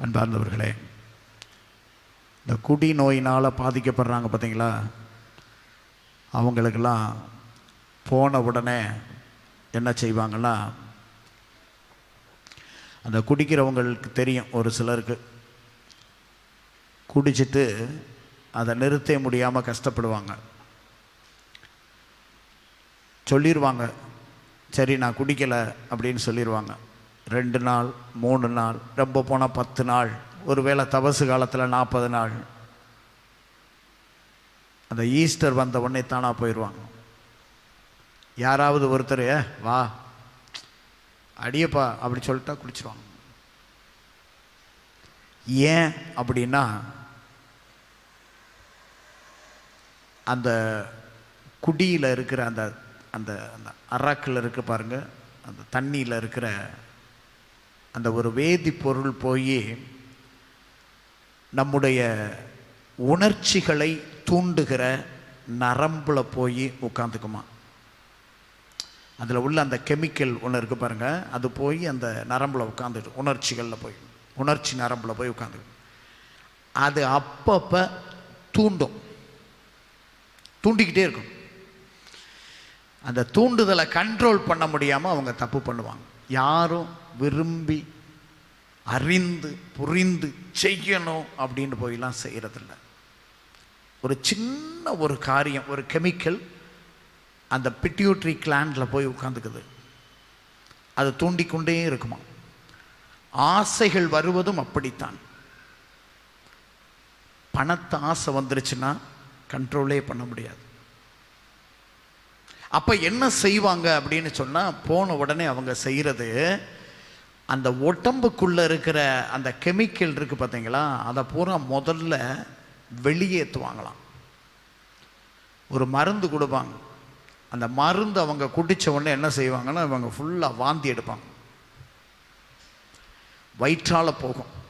அன்பார்ந்தவர்களே இந்த குடி நோயினால் பாதிக்கப்படுறாங்க பார்த்தீங்களா? அவங்களுக்கெல்லாம் போன உடனே என்ன செய்வாங்கன்னா அந்த குடிக்கிறவங்களுக்கு தெரியும் ஒரு சிலருக்கு. குடிச்சிட்டு அதை நிறுத்த முடியாமல் கஷ்டப்படுவாங்க. சொல்லிடுவாங்க சரி நான் குடிக்கலை அப்படின்னு சொல்லிடுவாங்க ரெண்டு நாள் மூணு நாள் ரொம்ப போனால் பத்து நாள் ஒருவேளை தபசு காலத்தில் நாற்பது நாள். அந்த ஈஸ்டர் வந்த உடனே தானாக போயிடுவாங்க யாராவது ஒருத்தர் "ஏ, வா அடியப்பா அப்படி சொல்லிட்டா குடிச்சிருவாங்க. ஏன் அப்படின்னா அந்த குடியில் இருக்கிற அந்த அந்த அந்த அராக்கில் இருக்க பாருங்கள் அந்த தண்ணியில் இருக்கிற அந்த ஒரு வேதிப்பொருள் போய் நம்முடைய உணர்ச்சிகளை தூண்டுகிற நரம்பில் போய் உட்காந்துக்குமா அதில் உள்ள அந்த கெமிக்கல் ஒன்று இருக்குது பாருங்கள் அது போய் அந்த நரம்பில் உட்காந்துட்டு உணர்ச்சிகளில் போய் உணர்ச்சி நரம்பில் போய் உட்காந்து அது அப்பப்போ தூண்டும். தூண்டிக்கிட்டே இருக்கும். அந்த தூண்டுதலை கண்ட்ரோல் பண்ண முடியாமல் அவங்க தப்பு பண்ணுவாங்க. யாரும் விரும்பி அறிந்து புரிந்து செய்யணும் அப்படின்னு போயெல்லாம் செய்கிறதில்ல ஒரு சின்ன ஒரு காரியம் ஒரு கெமிக்கல் அந்த பிட்யூட்ரி கிளாண்டில் போய் உட்காந்துக்குது. அது தூண்டிக்கொண்டே இருக்குமா? ஆசைகள் வருவதும் அப்படித்தான். பணத்தை ஆசை வந்துருச்சுன்னா கண்ட்ரோலே பண்ண முடியாது. அப்போ என்ன செய்வாங்க அப்படின்னு சொன்னால் போன உடனே அவங்க செய்கிறது அந்த உடம்புக்குள்ளே இருக்கிற அந்த கெமிக்கல் இருக்குது பார்த்தீங்களா அதை பூரா முதல்ல வெளியேற்றுவாங்களாம் ஒரு மருந்து கொடுப்பாங்க. அந்த மருந்து அவங்க குடித்த உடனே என்ன செய்வாங்கன்னா இவங்க ஃபுல்லாக வாந்தி எடுப்பாங்க. வயிற்றால் போகும்.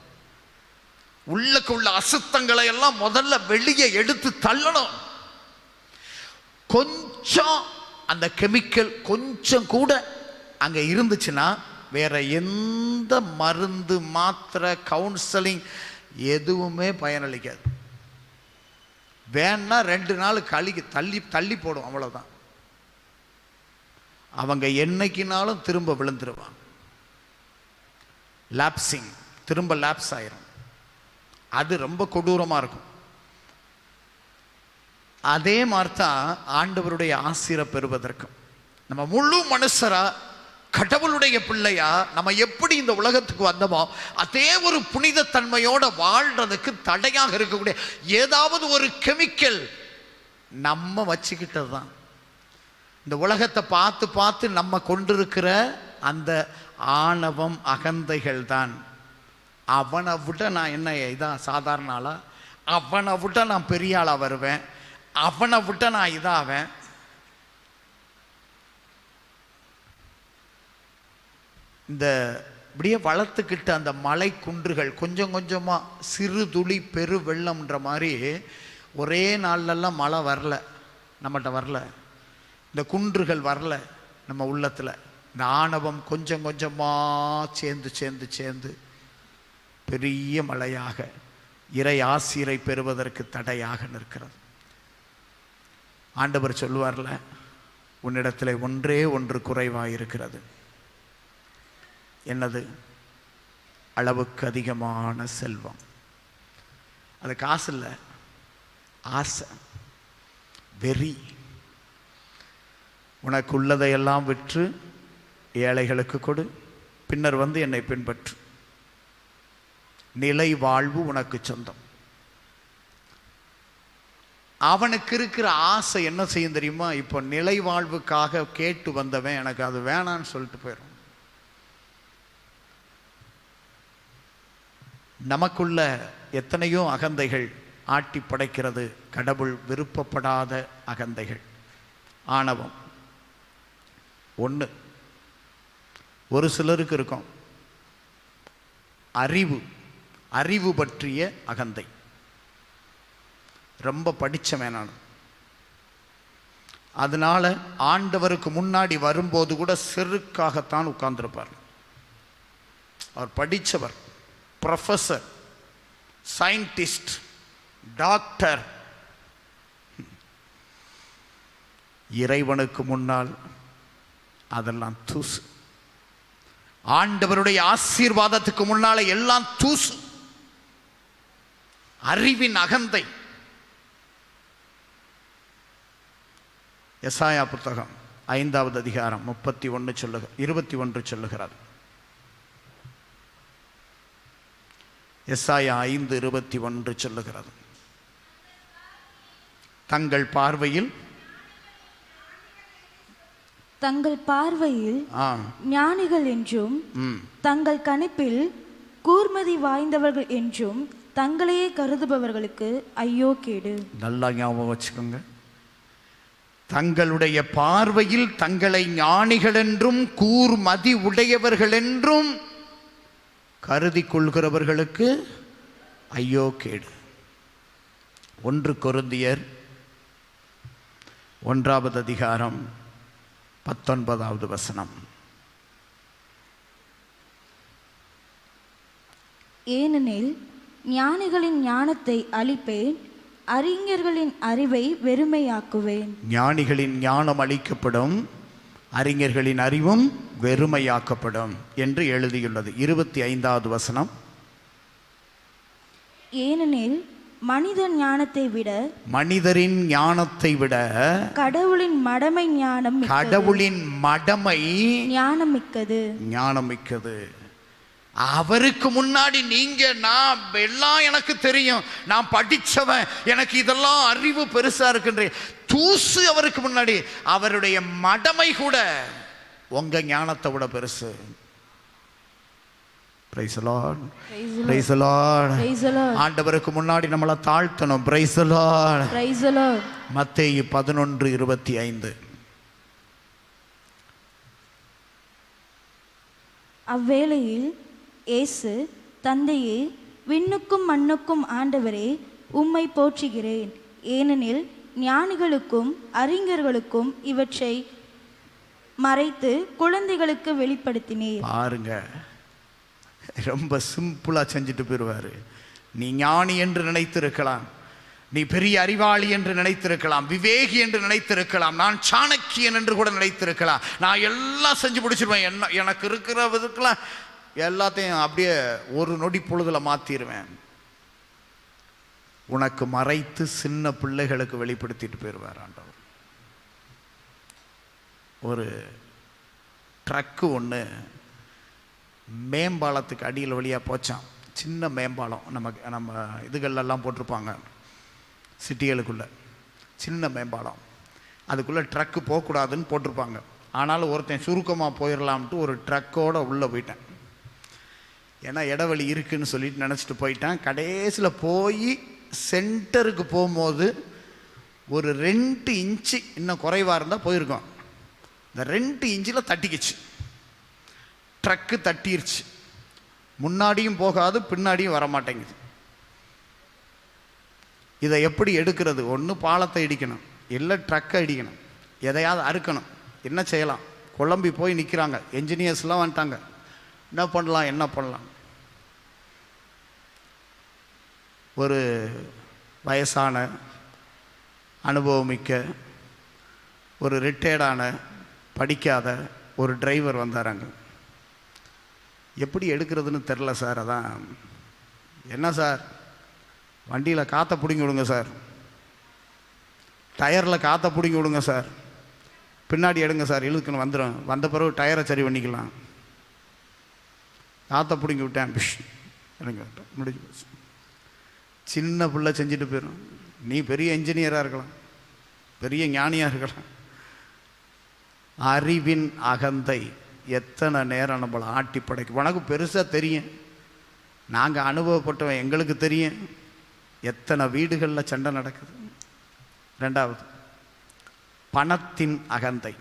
உள்ளக்கு உள்ள அசுத்தங்களை எல்லாம் முதல்ல வெளியே எடுத்து தள்ளணும். கொஞ்சம் அந்த கெமிக்கல் கொஞ்சம் கூட அங்கே இருந்துச்சுன்னா வேற எந்த மருந்து மாத்திரை கவுன்சிலிங் எதுவுமே பயனளிக்காது. வேணா ரெண்டு நாள் கழி தள்ளி தள்ளி போடும் அவ்வளவுதான். அவங்க என்னைக்குனாலும் திரும்ப விழுந்துருவாங்க. லாப்ஸிங் திரும்ப லாப்ஸ் ஆயிரும். அது ரொம்ப கொடூரமாக இருக்கும். அதே மாதிரி தான் ஆண்டவருடைய ஆசிரை பெறுவதற்கும். நம்ம முழு மனுஷரா கடவுளுடைய பிள்ளையா நம்ம எப்படி இந்த உலகத்துக்கு வந்தோமோ அதே ஒரு புனித தன்மையோட வாழ்றதுக்கு தடையாக இருக்கக்கூடிய ஏதாவது ஒரு கெமிக்கல் நம்ம வச்சுக்கிட்டது தான் இந்த உலகத்தை பார்த்து பார்த்து நம்ம கொண்டிருக்கிற அந்த ஆணவம் அகந்தைகள் தான் அவனை விட நான் என்ன இதான் சாதாரண ஆளா? அவனை விட நான் பெரிய ஆளாக வருவேன். அவனை விட நான் இதாவேன். இந்த இப்படியே வளர்த்துக்கிட்ட அந்த மலை குன்றுகள் கொஞ்சம் கொஞ்சமாக சிறு துளி பெரு வெள்ளம்ன்ற மாதிரி ஒரே நாள்லெல்லாம் மழை வரல. நம்மகிட்ட வரல. இந்த குன்றுகள் வரல நம்ம உள்ளத்தில். இந்த ஆணவம் கொஞ்சம் கொஞ்சமாக சேர்ந்து சேர்ந்து சேர்ந்து பெரிய மழையாக இறை ஆசிரை பெறுவதற்கு தடையாக நிற்கிறது. ஆண்டவர் சொல்லுவார்ல உன்னிடத்தில் ஒன்றே ஒன்று குறைவாக இருக்கிறது என்னது? அளவுக்கு அதிகமான செல்வம். அது காசு இல்லை. ஆசை. வெறி. உனக்கு உள்ளதையெல்லாம் விற்று ஏழைகளுக்கு கொடு. பின்னர் வந்து என்னை பின்பற்று. நிலை வாழ்வு உனக்கு சொந்தம். அவனுக்கு இருக்கிற ஆசை என்ன செய்யும் தெரியுமா? இப்போ நிலை வாழ்வுக்காக கேட்டு வந்தவன் எனக்கு அது வேணான்னு சொல்லிட்டு போயிடும் நமக்குள்ள எத்தனையோ அகந்தைகள் ஆட்டி படைக்கிறது. கடவுள் விருப்பப்படாத அகந்தைகள். ஆணவம். ஒன்று ஒரு சிலருக்கு இருக்கும். அறிவு. அறிவு பற்றிய அகந்தை. ரொம்ப படித்தவன் நான். அதனால ஆண்டவருக்கு முன்னாடி வரும்போது கூட செருக்காகத்தான் உட்கார்ந்துருப்பார். அவர் படித்தவர் ப்ரொஃபஸர் சயின்டிஸ்ட் டாக்டர் இறைவனுக்கு முன்னால் அதெல்லாம் தூசு. ஆண்டவருடைய ஆசீர்வாதத்துக்கு முன்னால எல்லாம் தூசு. அறிவின் அகந்தை. எசாயா புத்தகம் ஐந்தாவது அதிகாரம் முப்பத்தி ஒன்று சொல்லுக இருபத்தி ஒன்று சொல்லுகிறார். எசாயா ஐந்து இருபத்தி ஒன்று சொல்லுகிறது. தங்கள் பார்வையில் தங்கள் பார்வையில் ஞானிகள் என்றும் தங்கள் கணிப்பில் கூர்மதி வாய்ந்தவர்கள் என்றும் தங்களையே கருதுபவர்களுக்கு ஐயோ கேடு. நல்லா ஞாபகம் வச்சுக்கோங்க. தங்களுடைய பார்வையில் தங்களை ஞானிகள் என்றும் கூர்மதி உடையவர்கள் என்றும் கருதி கொள்கிறவர்களுக்கு ஐயோ கேடு. ஒன்று கொருந்தியர் ஒன்றாவது அதிகாரம் பத்தொன்பதாவது வசனம். ஏனெனில் ஞானிகளின் ஞானத்தை அழிப்பேன் அறிஞர்களின் அறிவை வெறுமையாக்குவேன். ஞானிகளின் ஞானம் அளிக்கப்படும் அறிஞர்களின் அறிவும் வெறுமையாக்கப்படும் என்று எழுதியுள்ளது. இருபத்தி ஐந்தாவது வசனம். ஏனெனில் மனித ஞானத்தை விட மனிதரின் ஞானத்தை விட கடவுளின் மடமை ஞானம். கடவுளின் மடமை ஞானம் மிக்கது. ஞானம் மிக்கது. அவருக்கு முன்னாடி நீங்க நான் எல்லாம் எனக்கு தெரியும் நான் படிச்சவன் எனக்கு இதெல்லாம் அறிவு பெருசா இருக்குன்ற தூசு அவருக்கு முன்னாடி அவருடைய மடமை கூட உங்க ஞானத்தை விட பெருசு Praise the Lord. Praise the Praise the Lord. Praise the Lord. ஆண்டவருக்கு முன்னாடி நம்மளை தாழ்த்தணும் Praise the Lord. Praise the Lord. மத்தேயு பதினொன்று இருபத்தி ஐந்து அவ்வேளையில் இயேசு தந்தையே விண்ணுக்கும் மண்ணுக்கும் ஆண்டவரே உம்மை போற்றுகிறேன். ஏனெனில் ஞானிகளுக்கும் அறிஞர்களுக்கும் இவற்றை மறைத்து குழந்தைகளுக்கு வெளிப்படுத்தினேன் பாருங்க. ரொம்ப சிம்பிளாக செஞ்சுட்டு போயிடுவாரு நீ ஞானி என்று நினைத்திருக்கலாம். நீ பெரிய அறிவாளி என்று நினைத்திருக்கலாம். விவேகி என்று நினைத்திருக்கலாம். நான் சாணக்கியன் என்று கூட நினைத்திருக்கலாம். நான் எல்லாம் செஞ்சு பிடிச்சிருவேன் என்ன எனக்கு இருக்கிற இதுக்கெல்லாம் எல்லாத்தையும் அப்படியே ஒரு நொடி பொழுதில் மாற்றிடுவேன் உனக்கு மறைத்து சின்ன பிள்ளைகளுக்கு வெளிப்படுத்திட்டு போயிடுவார் ஆண்டவர். ஒரு ட்ரக்கு ஒன்று மேம்பாலத்துக்கு அடியில் வழியாக போச்சான் சின்ன மேம்பாலம். நமக்கு நம்ம இதுகள்லாம் போட்டிருப்பாங்க. சிட்டிகளுக்குள்ள. சின்ன மேம்பாலம். அதுக்குள்ளே ட்ரக்கு போகக்கூடாதுன்னு போட்டிருப்பாங்க. ஆனாலும் ஒருத்தன் சுருக்கமாக போயிடலாம்ட்டு ஒரு ட்ரக்கோட உள்ளே போயிட்டேன். ஏன்னா இடைவெளி இருக்குன்னு சொல்லிட்டு நினச்சிட்டு போயிட்டேன். கடைசியில் போய் சென்டருக்கு போகும்போது ஒரு ரெண்டு இன்ச்சு இன்னும் குறைவாக இருந்தால் போயிருக்கோம் இந்த ரெண்டு இன்ச்சில் தட்டிக்கிச்சு. ட்ரக்கு தட்டிருச்சு. முன்னாடியும் போகாது பின்னாடியும் வர மாட்டேங்குது இதை எப்படி எடுக்கிறது? ஒன்று பாலத்தை இடிக்கணும் இல்லை ட்ரக்கை அடிக்கணும் எதையாவது அறுக்கணும். என்ன செய்யலாம்? குழம்பி போய் நிற்கிறாங்க என்ஜினியர்ஸ்லாம் வந்துட்டாங்க. என்ன பண்ணலாம்? என்ன பண்ணலாம்? ஒரு வயசான அனுபவமிக்க ஒரு ரிட்டையர்டான படிக்காத ஒரு டிரைவர் வந்தாராங்க எப்படி எடுக்கிறதுன்னு தெரில சார் அதான். என்ன சார் வண்டியில் காற்றை பிடுங்கி விடுங்க சார் டயரில் காற்றை பிடுங்கி விடுங்க சார் பின்னாடி எடுங்க சார் இழுக்குன்னு வந்துடும் வந்த பிறகு டயரை சரி பண்ணிக்கலாம். காற்றை பிடுங்கி விட்டேன். பிஷ். எடுங்க. முடிஞ்சு போச்சு. சின்ன பிள்ளை செஞ்சுட்டு போயிடும் நீ பெரிய இன்ஜினியராக இருக்கலாம். பெரிய ஞானியாக இருக்கலாம். அறிவின் அகந்தை எத்தனை நேரம் நம்மளை ஆட்டி படைக்கும்? உனக்கு பெருசாக தெரியும். நாங்கள் அனுபவப்பட்டவன் எங்களுக்கு தெரியும். எத்தனை வீடுகளில் சண்டை நடக்குது. ரெண்டாவது பணத்தின் அகந்தை.